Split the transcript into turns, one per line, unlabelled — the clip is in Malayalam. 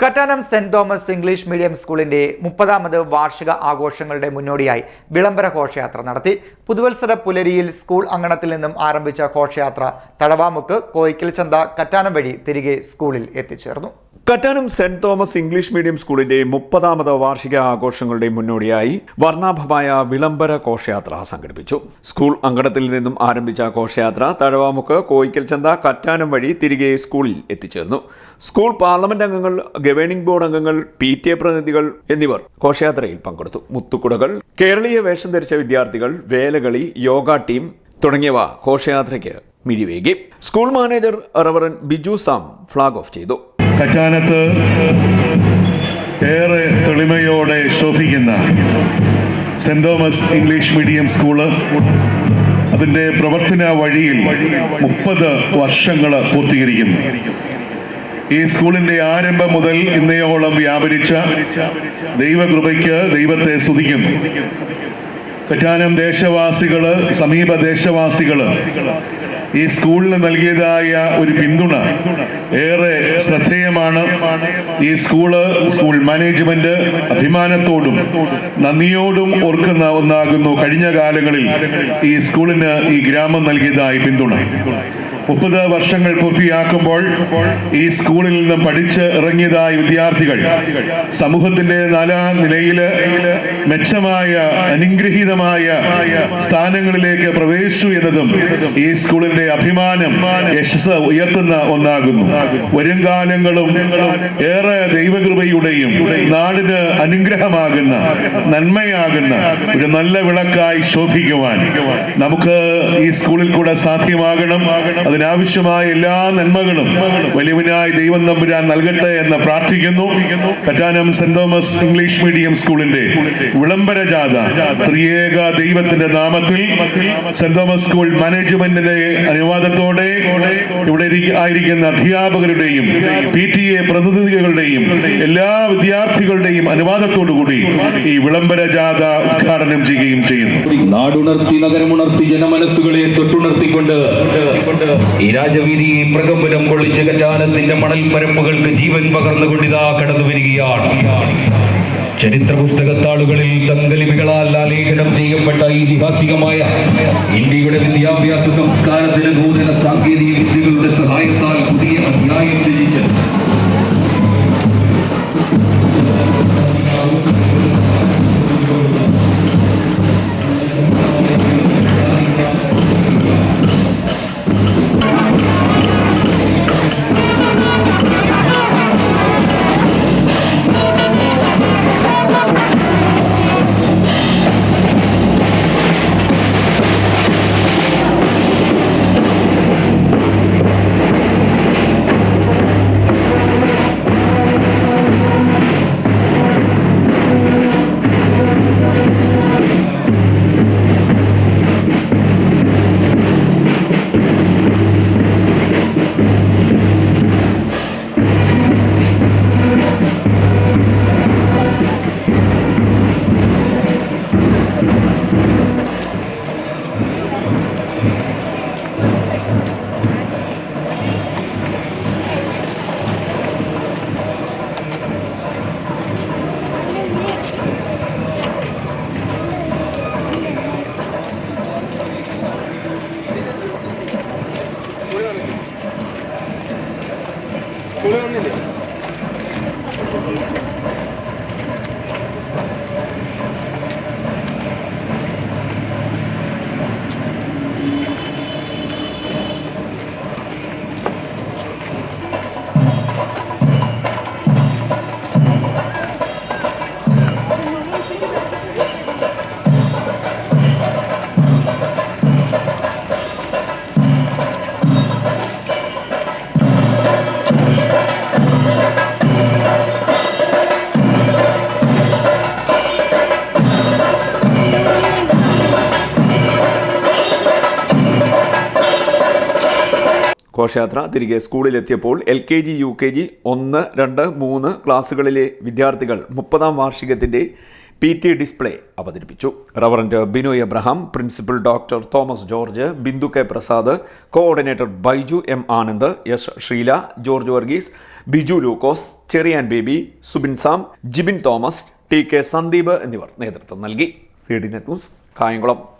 Kattanam Saint Thomas English medium സ്കൂളിന്റെ മുപ്പതാമത് വാർഷിക ആഘോഷങ്ങളുടെ മുന്നോടിയായി വിളംബര ഘോഷയാത്ര നടത്തി. പുതുവത്സര പുലരിയിൽ സ്കൂൾ അങ്കണത്തിൽ നിന്നും ആരംഭിച്ച ഘോഷയാത്ര തളവാമുക്ക് കോയിക്കൽ ചന്ത കറ്റാനം വഴി തിരികെ സ്കൂളിൽ എത്തിച്ചേർന്നു.
Kattanam Saint Thomas English medium സ്കൂളിന്റെ മുപ്പതാമത് വാർഷിക ആഘോഷങ്ങളുടെ മുന്നോടിയായി വർണാഭമായ വിളംബര ഘോഷയാത്ര സംഘടിപ്പിച്ചു. സ്കൂൾ അങ്കണത്തിൽ നിന്നും ആരംഭിച്ച ഘോഷയാത്ര തഴവാമുക്ക് കോയിക്കൽ ചന്ത കറ്റാനം വഴി തിരികെ സ്കൂളിൽ എത്തിച്ചേർന്നു. സ്കൂൾ പാർലമെന്റ് അംഗങ്ങൾ ഗവേണിംഗ് ബോർഡ് അംഗങ്ങൾ പി ടി എ പ്രതിനിധികൾ എന്നിവർ ഘോഷയാത്രയിൽ പങ്കെടുത്തു. മുത്തുക്കുടകൾ കേരളീയ വേഷം ധരിച്ച വിദ്യാർത്ഥികൾ വേലകളി യോഗ ടീം തുടങ്ങിയവ ഘോഷയാത്രയ്ക്ക് മിഴിവേകി. School manager reverend Biju Sam flag off ചെയ്തു.
കറ്റാനത്ത് ഏറെ തെളിമയോടെ ശോഭിക്കുന്ന Saint Thomas English medium school അതിന്റെ പ്രവർത്തന വഴിയിൽ മുപ്പത് വർഷങ്ങൾ പൂർത്തീകരിക്കുന്നു. ഈ സ്കൂളിന്റെ ആരംഭം മുതൽ ഇന്നയോളം വ്യാപരിച്ച ദൈവകൃപയ്ക്ക് ദൈവത്തെ സ്തുതിക്കുന്നു. കറ്റാനം ദേശവാസികൾ സമീപ ദേശവാസികൾ ഈ സ്കൂളിന് നൽകിയതായ ഒരു പിന്തുണ ഏറെ ശ്രദ്ധേയമാണ്. ഈ സ്കൂൾ സ്കൂൾ മാനേജ്മെന്റ് അഭിമാനത്തോടും നന്ദിയോടും ഓർക്കുന്ന ഒന്നാകുന്നു. കഴിഞ്ഞ കാലങ്ങളിൽ ഈ സ്കൂളിന് ഈ ഗ്രാമം നൽകിയതായി പിന്തുണ. മുപ്പത് വർഷങ്ങൾ പൂർത്തിയാക്കുമ്പോൾ ഈ സ്കൂളിൽ നിന്ന് പഠിച്ച് ഇറങ്ങിയതായ വിദ്യാർത്ഥികൾ സമൂഹത്തിന്റെ നാലാം നിലയിൽ മെച്ചമായ അനുഗ്രഹീതമായ സ്ഥാനങ്ങളിലേക്ക് പ്രവേശിച്ചു എന്നതും ഈ സ്കൂളിന്റെ അഭിമാനം യശസ് ഉയർത്തുന്ന ഒന്നാകുന്നു. വരും കാലങ്ങളും ഏറെ ദൈവകൃപയുടെയും നാടിന് അനുഗ്രഹമാകുന്ന നന്മയാകുന്ന ഒരു നല്ല വിളക്കായി ശോഭിക്കുവാൻ നമുക്ക് ഈ സ്കൂളിൽ കൂടെ സാധ്യമാകണം. അതിനാവശ്യമായ എല്ലാ നന്മകളും വലിയവനായ ദൈവം നമ്പുരാൻ നൽകട്ടെ എന്ന് പ്രാർത്ഥിക്കുന്നു. Kattanam Saint Thomas English medium സ്കൂളിന്റെ വിളംബര ജാഥ ത്രിയേക ദൈവത്തിന്റെ നാമത്തിൽ സെന്റ് തോമസ് സ്കൂൾ മാനേജ്മെന്റിന്റെ അനുവാദത്തോടെ ഇവിടെ ആയിരിക്കുന്ന അധ്യാപകരുടെയും പി ടി എ പ്രതിനിധികളുടെയും എല്ലാ വിദ്യാർത്ഥികളുടെയും അനുവാദത്തോടുകൂടി ഈ വിളംബര ജാഥ ഉദ്ഘാടനം ചെയ്യുകയും ചെയ്യുന്നു.
നാടുണർത്തി നഗരമുണർത്തി ജനമനസ്സുകളെ തൊട്ടുണർത്തിക്കൊണ്ട് ഈ രാജവീതി പ്രകമ്പനം കൊള്ളിച്ച കറ്റാനത്തിന്റെ മണൽ പരപ്പുകൾക്ക് ജീവൻ പകർന്നുകൊണ്ടിതാ കടന്നു വരികയാണ്. ചരിത്ര പുസ്തകത്താളുകളിൽ തങ്കലിപികളാൽ ആലേഖനം ചെയ്യപ്പെട്ട ഐതിഹാസികമായ ഇന്ത്യയുടെ വിദ്യാഭ്യാസ സംസ്കാരത്തിന് നൂതന സാങ്കേതിക വിദ്യകളുടെ സഹായത്താൽ പുതിയ അധ്യായം രചിച്ച്
ഘോഷയാത്ര തിരികെ സ്കൂളിലെത്തിയപ്പോൾ L K G U K G ഒന്ന് രണ്ട് മൂന്ന് ക്ലാസ്സുകളിലെ വിദ്യാർത്ഥികൾ മുപ്പതാം വാർഷികത്തിന്റെ പി ടി ഡിസ്പ്ലേ അവതരിപ്പിച്ചു. Reverend Binu Abraham principal doctor Thomas George Bindu K Prasad coordinator Baiju M Anand S Sheela George Varghese Biju Lukose Cherian Baby Subin Sam Jibin Thomas T K Sandeep എന്നിവർ നേതൃത്വം നൽകി. C D net news Kayamkulam.